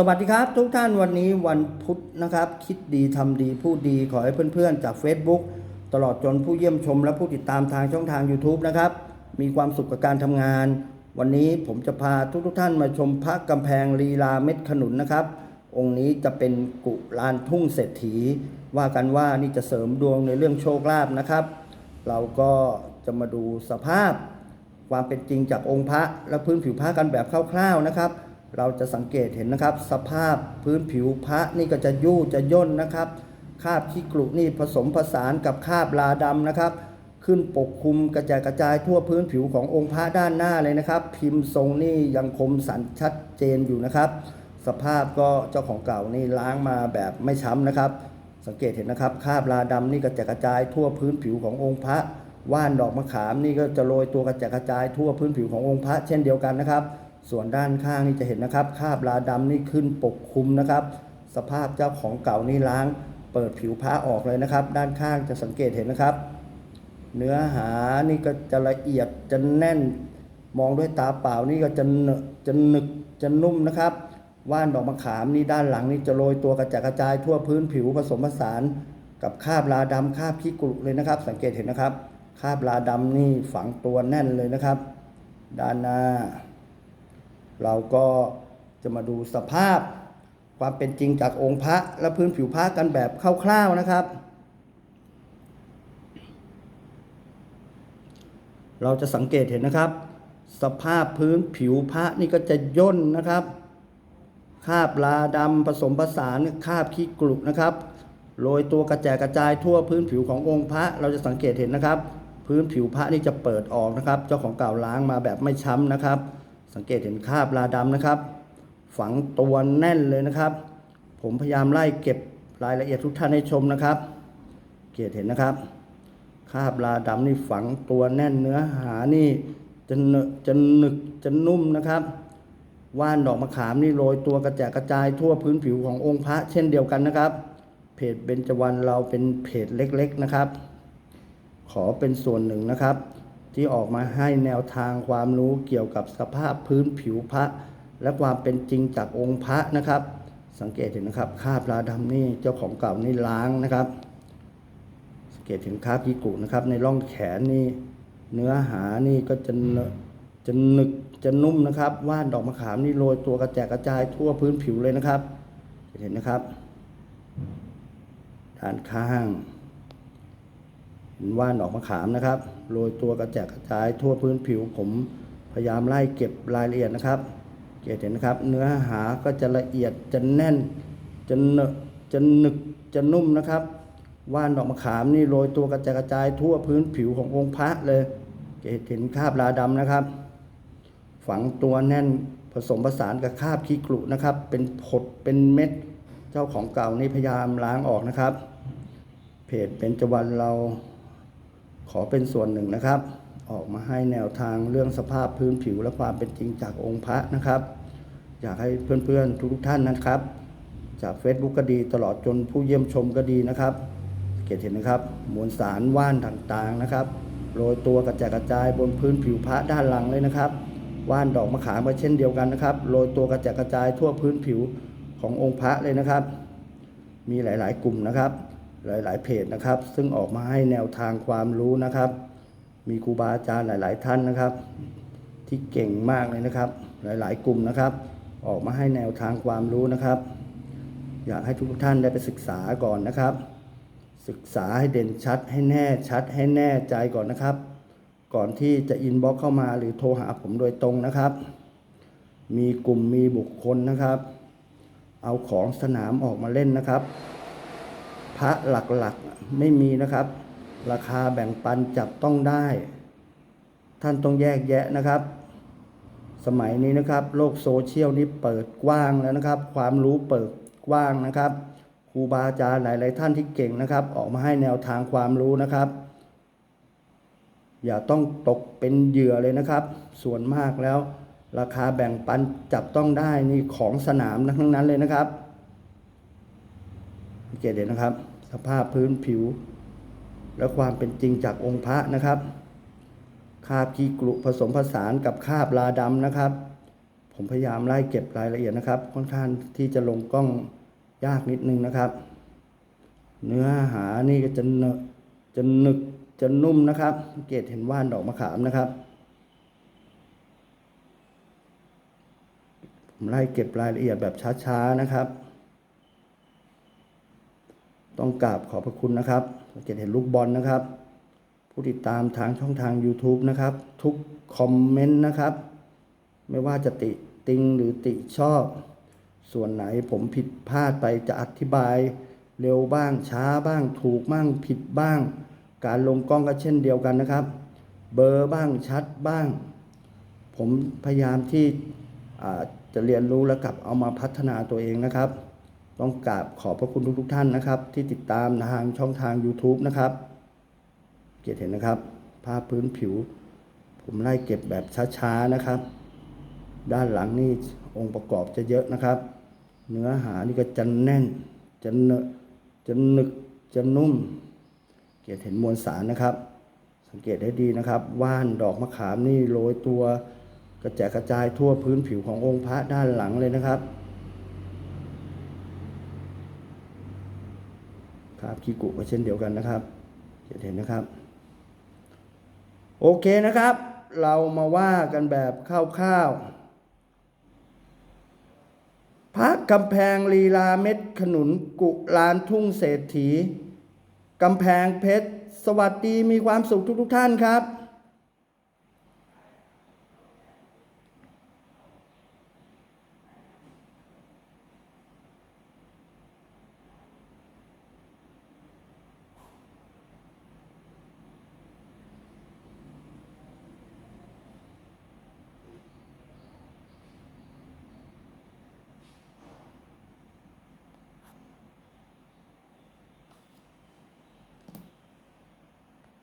สวัสดีครับทุกท่านวันนี้วันพุธนะครับ คิดดีทำดีพูดดีขอให้เพื่อนๆ จาก Facebook ตลอดจนผู้เยี่ยมชมและผู้ติดตามทางช่องทาง YouTube นะครับ มีความสุขกับการทำงาน วันนี้ผมจะพาทุกๆท่านมาชมพระกำแพงลีลาเม็ดขนุนนะครับ องค์นี้จะเป็นกุลานทุ่งเศรษฐี ว่ากันว่านี่จะเสริมดวงในเรื่องโชคลาภนะครับ เราก็จะมาดูสภาพ ความเป็นจริงจากองค์พระและพื้นผิวพระกันแบบคร่าวๆนะครับ เราจะสังเกตเห็นนะครับ สภาพพื้นผิวพระนี่ก็จะยู่จะย่นนะครับคาบขี้กรุนี่ผสมผสานกับคาบลาดำนะครับ ขึ้นปกคลุมกระจายกระจายทั่วพื้นผิวขององค์พระด้านหน้าเลยนะครับ พิมพ์ทรงนี่ยังคมสันชัดเจนอยู่นะครับ สภาพก็เจ้าของเก่านี่ล้างมาแบบไม่ช้ำนะครับ สังเกตเห็นนะครับคาบลาดำนี่กระจายกระจายทั่วพื้นผิวขององค์พระว่านดอกมะขามนี่ก็จะโรยตัวกระจายกระจายทั่วพื้นผิวขององค์พระเช่นเดียวกันนะครับ ส่วนด้านข้างนี่จะเห็นนะครับคราบลาดำนี่ขึ้นปกคลุมนะครับ สภาพเจ้าของเก่านี่ล้าง เปิดผิวพระออกเลยนะครับ ด้านข้างจะสังเกตเห็นนะครับ เนื้อหานี่ก็จะละเอียดจะแน่น มองด้วยตาเปล่านี่ก็จะเนอจะหนึกจะนุ่มนะครับ ว่านดอกมะขามนี่ด้านหลังนี่จะโรยตัวกระจายกระจายทั่วพื้นผิวผสมผสาน กับคราบลาดำคราบขี้กรุเลยนะครับ สังเกตเห็นนะครับคราบลาดำนี่ฝังตัวแน่นเลยนะครับ ด้านหน้า เราก็จะมาดูสภาพความเป็นจริงจากองค์พระและพื้นผิวพระกันแบบคร่าวๆนะครับ เราจะสังเกตเห็นนะครับ สภาพพื้นผิวพระนี่ก็จะย่นนะครับคาบลาดำผสมผสานคาบขี้กรุนะครับโรยตัวกระจายกระจายทั่วพื้นผิวขององค์พระเราจะสังเกตเห็นนะครับ พื้นผิวพระนี่จะเปิดออกนะครับ เจ้าของเก่าล้างมาแบบไม่ช้ำนะครับ สังเกตเห็นคราบลาดำนะครับ ฝังตัวแน่นเลยนะครับ ผมพยายามไล่เก็บรายละเอียดทุกท่านให้ชมนะครับ เกตเห็นนะครับคราบลาดำนี่ฝังตัวแน่นเนื้อหานี่จะเนอจะหนึกจะนุ่มนะครับ ว่านดอกมะขามนี่โรยตัวกระจายกระจายทั่วพื้นผิวขององค์พระเช่นเดียวกันนะครับ เพจเบญจวรรณเราเป็นเพจเล็กๆนะครับ ขอเป็นส่วนหนึ่งนะครับ ที่ออกมาให้แนวทางความรู้เกี่ยวกับสภาพพื้นผิวพระ และความเป็นจริงจากองค์พระนะครับ สังเกตเห็นนะครับคราบลาดำนี่เจ้าของเก่านี่ล้างนะครับ สังเกตเห็นคราบยิกุนะครับ ในร่องแขนนี่เนื้อหานี่ก็จะจะหนึกจะนุ่มนะครับว่านดอกมะขามนี่โรยตัวกระจายกระจายทั่วพื้นผิวเลยนะครับเห็นนะครับด้านข้างเห็นว่านดอกมะขามนะครับ โรยตัวกระจายกระจายทั่วพื้นผิว ผมพยายามไล่เก็บรายละเอียดนะครับเกตเห็นนะครับ เนื้อหาก็จะละเอียดจะแน่นจะเนจะหนึกจะนุ่มนะครับว่านดอกมะขามนี่โรยตัวกระจายกระจายทั่วพื้นผิวขององค์พระเลยจะเห็นคราบลาดำนะครับ ฝังตัวแน่นผสมผสานกับคราบขี้กรุนะครับ เป็นผดเป็นเม็ดเจ้าของเก่านี่พยายามล้างออกนะครับ เพจเป็นจวันเรา ขอเป็นส่วนหนึ่งนะครับ ออกมาให้แนวทางเรื่องสภาพพื้นผิวและความเป็นจริงจากองค์พระนะครับ อยากให้เพื่อนๆทุกๆท่านนะครับ จาก Facebook ก็ดีตลอดจนผู้เยี่ยมชมก็ดีนะครับเกตเห็นนะครับมวลสารว่านต่างๆนะครับโรยตัวกระจายกระจายบนพื้นผิวพระด้านหลังเลยนะครับว่านดอกมะขามก็เช่นเดียวกันนะครับโรยตัวกระจายกระจายทั่วพื้นผิวขององค์พระเลยนะครับ มีหลาย ๆ กลุ่มนะครับ หลาย ๆ เพจนะครับ ซึ่งออกมาให้แนวทางความรู้นะครับ มีครูบาอาจารย์หลาย ๆ ท่านนะครับ ที่เก่งมากเลยนะครับ หลาย ๆ กลุ่มนะครับ ออกมาให้แนวทางความรู้นะครับ อยากให้ทุกท่านได้ไปศึกษาก่อนนะครับ ศึกษาให้เด่นชัดให้แน่ชัดให้แน่ใจก่อนนะครับ ก่อนที่จะอินบ็อกเข้ามาหรือโทรหาผมโดยตรงนะครับ มีกลุ่มมีบุคคลนะครับ เอาของสนามออกมาเล่นนะครับ พระหลักๆไม่มีนะครับ ราคาแบ่งปันจับต้องได้ ท่านต้องแยกแยะนะครับ สมัยนี้นะครับ โลกโซเชียลนี้เปิดกว้างแล้วนะครับ ความรู้เปิดกว้างนะครับครูบาอาจารย์หลาย ๆ ท่านที่เก่งนะครับ ออกมาให้แนวทางความรู้นะครับ อย่าต้องตกเป็นเหยื่อเลยนะครับ ส่วนมากแล้ว ราคาแบ่งปันจับต้องได้นี่ของสนามทั้งนั้นเลยนะครับ เกตเห็นนะครับ สภาพพื้นผิว และความเป็นจริงจากองค์พระนะครับคาบขี้กรุผสมผสานกับคาบลาดำนะครับ ผมพยายามไล่เก็บรายละเอียดนะครับ ค่อนข้างที่จะลงกล้องยากนิดนึงนะครับ เนื้อหานี่ก็จะเนจะหนึกจะนุ่มนะครับ เกตเห็นว่านดอกมะขามนะครับผมไล่เก็บรายละเอียดแบบช้าๆนะครับ ต้องกราบขอบพระคุณนะครับสังเกตเห็นลูกบอลนะครับ ผู้ติดตามทางช่องทาง YouTube นะครับ ทุกคอมเมนต์นะครับ ไม่ว่าจะติติงหรือติชอบ ส่วนไหนผมผิดพลาดไปจะอธิบาย เร็วบ้างช้าบ้าง ถูกบ้างผิดบ้าง การลงกล้องก็เช่นเดียวกันนะครับ เบอร์บ้างชัดบ้าง ผมพยายามที่จะเรียนรู้และกลับเอามาพัฒนาตัวเองนะครับ ต้องกราบขอบพระคุณทุกๆท่านนะครับ ที่ติดตามทางช่องทาง YouTube นะครับ เกียรติเห็นนะครับ ภาพพื้นผิว ผมไล่เก็บแบบช้าๆนะครับ ด้านหลังนี่องค์ประกอบจะเยอะนะครับ เนื้อหานี่ก็จะแน่นจะเนอจะหนึกจะนุ่ม เกียรติเห็นมวลสารนะครับ สังเกตให้ดีนะครับ ว่านดอกมะขามนี่โรยตัว กระจายกระจายทั่วพื้นผิวขององค์พระด้านหลังเลยนะครับ คราบคีกุก็เช่นเดียวกันนะครับเกียรติเห็นนะครับ โอเคนะครับ เรามาว่ากันแบบคร่าวๆพระกำแพงลีลาเม็ดขนุนกุลานทุ่งเศรษฐีกำแพงเพชร สวัสดีมีความสุขทุกๆท่านครับ